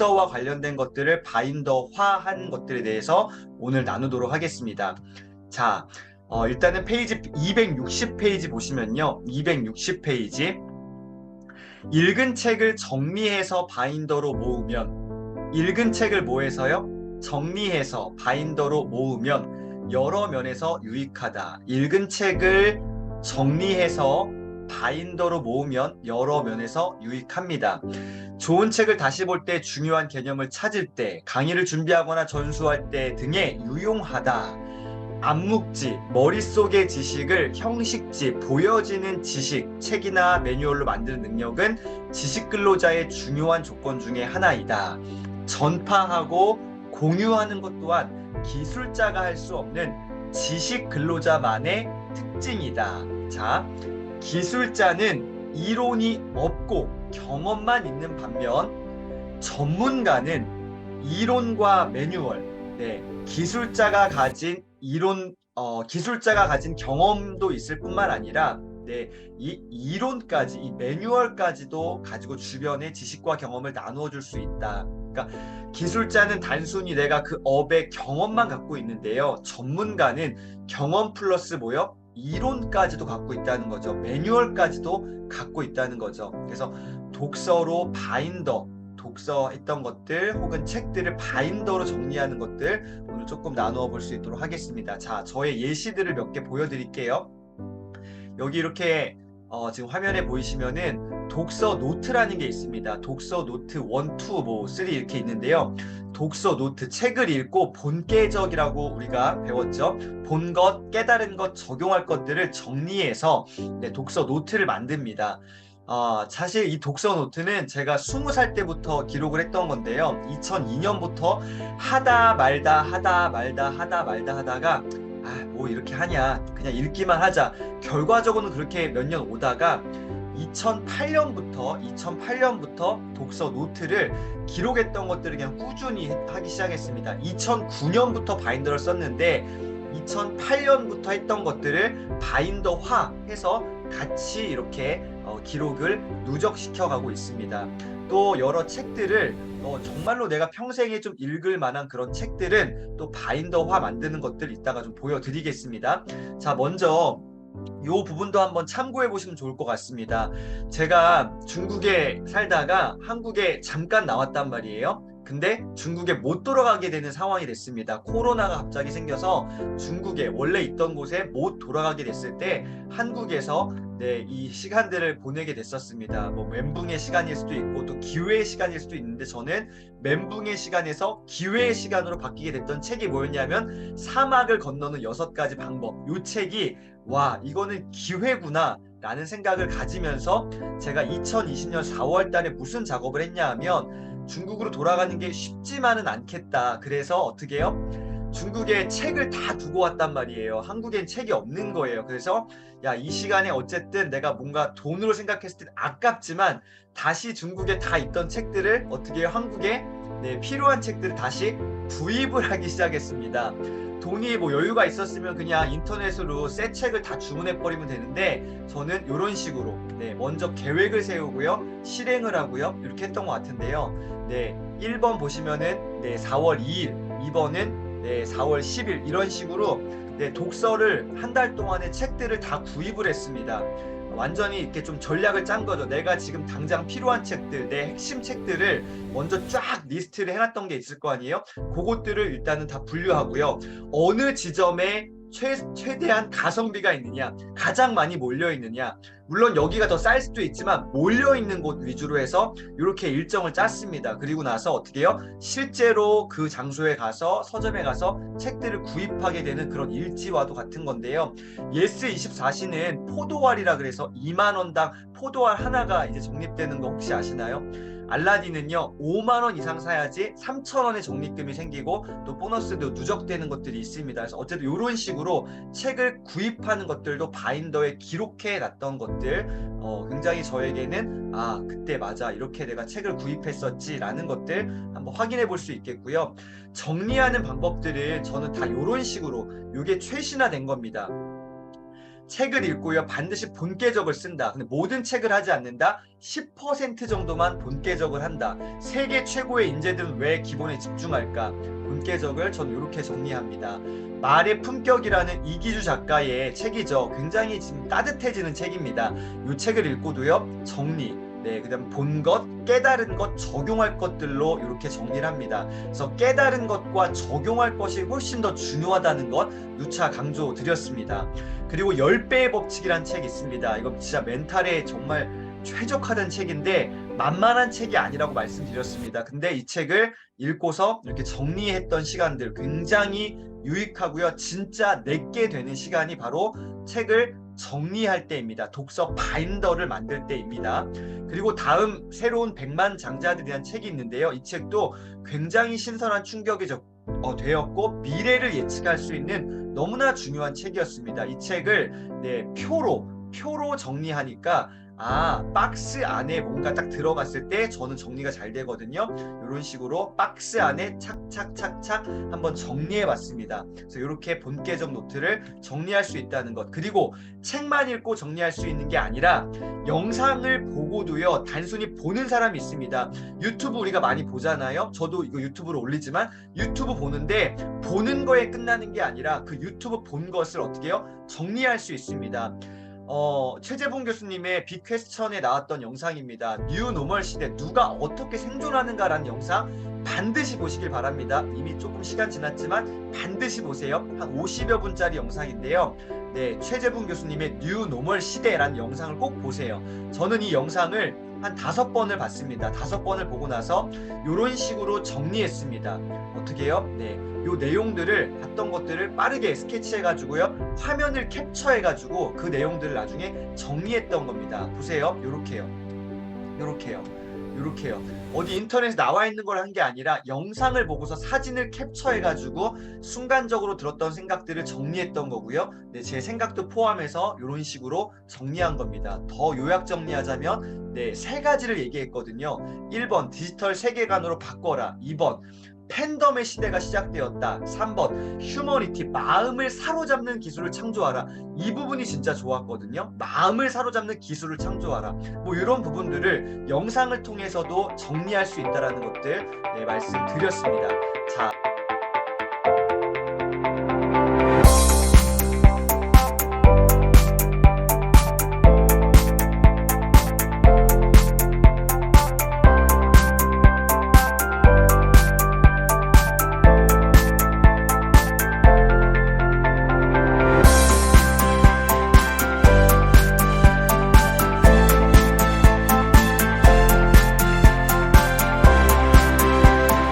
독서와 관련된 것들을 바인더화한 것들에 대해서 오늘 나누도록 하겠습니다. 자, 어, 일단은 페이지 260페이지 보시면요. 260페이지. 읽은 책을 정리해서 바인더로 모으면, 읽은 책을 모해서요? 정리해서 바인더로 모으면 여러 면에서 유익하다. 읽은 책을 정리해서 바인더로 모으면 여러 면에서 유익합니다. 좋은 책을 다시 볼 때 중요한 개념을 찾을 때, 강의를 준비하거나 전수할 때 등에 유용하다. 암묵지, 머릿속의 지식을 형식지, 보여지는 지식, 책이나 매뉴얼로 만드는 능력은 지식 근로자의 중요한 조건 중에 하나이다. 전파하고 공유하는 것 또한 기술자가 할 수 없는 지식 근로자만의 특징이다. 자, 기술자는 이론이 없고 경험만 있는 반면 전문가는 이론과 매뉴얼, 네, 기술자가 가진 이론, 어, 기술자가 가진 경험도 있을 뿐만 아니라 네, 이 이론까지, 이 매뉴얼까지도 가지고 주변의 지식과 경험을 나누어 줄 수 있다. 그러니까 기술자는 단순히 내가 그 업의 경험만 갖고 있는데요. 전문가는 경험 플러스 뭐요? 이론까지도 갖고 있다는 거죠. 매뉴얼까지도 갖고 있다는 거죠. 그래서 독서로 바인더, 독서했던 것들 혹은 책들을 바인더로 정리하는 것들 오늘 조금 나누어 볼 수 있도록 하겠습니다. 자, 저의 예시들을 몇 개 보여드릴게요. 여기 이렇게 어, 지금 화면에 보이시면은 독서 노트라는 게 있습니다. 독서 노트 1, 2, 뭐 3 이렇게 있는데요. 독서 노트 책을 읽고 본계적이라고 우리가 배웠죠. 본 것, 깨달은 것, 적용할 것들을 정리해서 네, 독서 노트를 만듭니다. 어, 사실 이 독서 노트는 제가 20살 때부터 기록을 했던 건데요. 2002년부터 하다 말다 하다 말다 하다 말다 하다가 아, 뭐 이렇게 하냐. 그냥 읽기만 하자. 결과적으로는 그렇게 몇 년 오다가 2008년부터 2008년부터 독서 노트를 기록했던 것들을 그냥 꾸준히 하기 시작했습니다. 2009년부터 바인더를 썼는데 2008년부터 했던 것들을 바인더화 해서 같이 이렇게 어, 기록을 누적시켜 가고 있습니다. 또 여러 책들을 어, 정말로 내가 평생에 좀 읽을 만한 그런 책들은 또 바인더화 만드는 것들 이따가 좀 보여드리겠습니다. 자, 먼저 요 부분도 한번 참고해 보시면 좋을 것 같습니다. 제가 중국에 살다가 한국에 잠깐 나왔단 말이에요. 근데 중국에 못 돌아가게 되는 상황이 됐습니다. 코로나가 갑자기 생겨서 중국에 원래 있던 곳에 못 돌아가게 됐을 때 한국에서 네, 이 시간들을 보내게 됐었습니다. 뭐 멘붕의 시간일 수도 있고 또 기회의 시간일 수도 있는데 저는 멘붕의 시간에서 기회의 시간으로 바뀌게 됐던 책이 뭐였냐면 사막을 건너는 여섯 가지 방법. 이 책이 와 이거는 기회구나. 라는 생각을 가지면서 제가 2020년 4월 달에 무슨 작업을 했냐 하면 중국으로 돌아가는 게 쉽지만은 않겠다. 그래서 어떻게 해요? 중국에 책을 다 두고 왔단 말이에요. 한국엔 책이 없는 거예요. 그래서 야, 이 시간에 어쨌든 내가 뭔가 돈으로 생각했을 때 아깝지만 다시 중국에 다 있던 책들을 어떻게 해요? 한국에 네, 필요한 책들을 다시 구입을 하기 시작했습니다. 돈이 뭐 여유가 있었으면 그냥 인터넷으로 새 책을 다 주문해 버리면 되는데 저는 이런 식으로 네, 먼저 계획을 세우고요. 실행을 하고요. 이렇게 했던 것 같은데요. 네, 1번 보시면은 네, 4월 2일, 2번은 네, 4월 10일 이런 식으로 네, 독서를 한 달 동안의 책들을 다 구입을 했습니다. 완전히 이렇게 좀 전략을 짠 거죠. 내가 지금 당장 필요한 책들, 내 핵심 책들을 먼저 쫙 리스트를 해놨던 게 있을 거 아니에요? 그것들을 일단은 다 분류하고요. 어느 지점에 최, 최대한 가성비가 있느냐, 가장 많이 몰려 있느냐. 물론 여기가 더 쌀 수도 있지만 몰려 있는 곳 위주로 해서 이렇게 일정을 짰습니다. 그리고 나서 어떻게 해요? 실제로 그 장소에 가서 서점에 가서 책들을 구입하게 되는 그런 일지와도 같은 건데요. 예스 24시는 포도알이라 그래서 2만 원당 포도알 하나가 이제 적립되는 거 혹시 아시나요? 알라딘은요 5만 원 이상 사야지 3천 원의 적립금이 생기고 또 보너스도 누적되는 것들이 있습니다. 그래서 어쨌든 이런 식으로 책을 구입하는 것들도 바인더에 기록해 놨던 것들 어, 굉장히 저에게는 아 그때 맞아 이렇게 내가 책을 구입했었지라는 것들 한번 확인해 볼 수 있겠고요. 정리하는 방법들을 저는 다 이런 식으로 이게 최신화된 겁니다. 책을 읽고요 반드시 본계적을 쓴다. 근데 모든 책을 하지 않는다. 10% 정도만 본계적을 한다. 세계 최고의 인재들은 왜 기본에 집중할까? 본계적을 전 이렇게 정리합니다. 말의 품격이라는 이기주 작가의 책이죠. 굉장히 지금 따뜻해지는 책입니다. 이 책을 읽고도요 정리. 네, 그다음 본 것, 깨달은 것, 적용할 것들로 이렇게 정리를 합니다. 그래서 깨달은 것과 적용할 것이 훨씬 더 중요하다는 것 누차 강조 드렸습니다. 그리고 10배의 법칙이란 책이 있습니다. 이거 진짜 멘탈에 정말 최적화된 책인데 만만한 책이 아니라고 말씀드렸습니다. 근데 이 책을 읽고서 이렇게 정리했던 시간들 굉장히 유익하고요. 진짜 내게 되는 시간이 바로 책을 정리할 때입니다. 독서 바인더를 만들 때입니다. 그리고 다음 새로운 백만 장자들이라는 책이 있는데요. 이 책도 굉장히 신선한 충격이 적- 어, 되었고 미래를 예측할 수 있는 너무나 중요한 책이었습니다. 이 책을 네, 표로 표로 정리하니까 아 박스 안에 뭔가 딱 들어갔을 때 저는 정리가 잘 되거든요. 이런 식으로 박스 안에 착착착착 한번 정리해 봤습니다. 그래서 이렇게 본계적 노트를 정리할 수 있다는 것 그리고 책만 읽고 정리할 수 있는 게 아니라 영상을 보고도요 단순히 보는 사람이 있습니다. 유튜브 우리가 많이 보잖아요. 저도 이거 유튜브로 올리지만 유튜브 보는데 보는 거에 끝나는 게 아니라 그 유튜브 본 것을 어떻게 해요? 정리할 수 있습니다. 어, 최재봉 교수님의 빅퀘스천에 나왔던 영상입니다. 뉴 노멀 시대 누가 어떻게 생존하는가라는 영상 반드시 보시길 바랍니다. 이미 조금 시간 지났지만 반드시 보세요. 한 50여 분짜리 영상인데요. 네, 최재봉 교수님의 뉴 노멀 시대라는 영상을 꼭 보세요. 저는 이 영상을 한 다섯 번을 봤습니다. 다섯 번을 보고 나서 이런 식으로 정리했습니다. 어떻게 해요? 네. 요 내용들을 봤던 것들을 빠르게 스케치해 가지고요. 화면을 캡처해 가지고 그 내용들을 나중에 정리했던 겁니다. 보세요. 요렇게요. 요렇게요. 요렇게요. 어디 인터넷에 나와 있는 걸 한 게 아니라 영상을 보고서 사진을 캡처해 가지고 순간적으로 들었던 생각들을 정리했던 거고요. 네, 제 생각도 포함해서 이런 식으로 정리한 겁니다. 더 요약 정리하자면 네, 세 가지를 얘기했거든요. 1번 디지털 세계관으로 바꿔라. 2번 팬덤의 시대가 시작되었다. 3번 휴머니티 마음을 사로잡는 기술을 창조하라. 이 부분이 진짜 좋았거든요. 마음을 사로잡는 기술을 창조하라. 뭐 이런 부분들을 영상을 통해서도 정리할 수 있다라는 것들 네, 말씀드렸습니다. 자.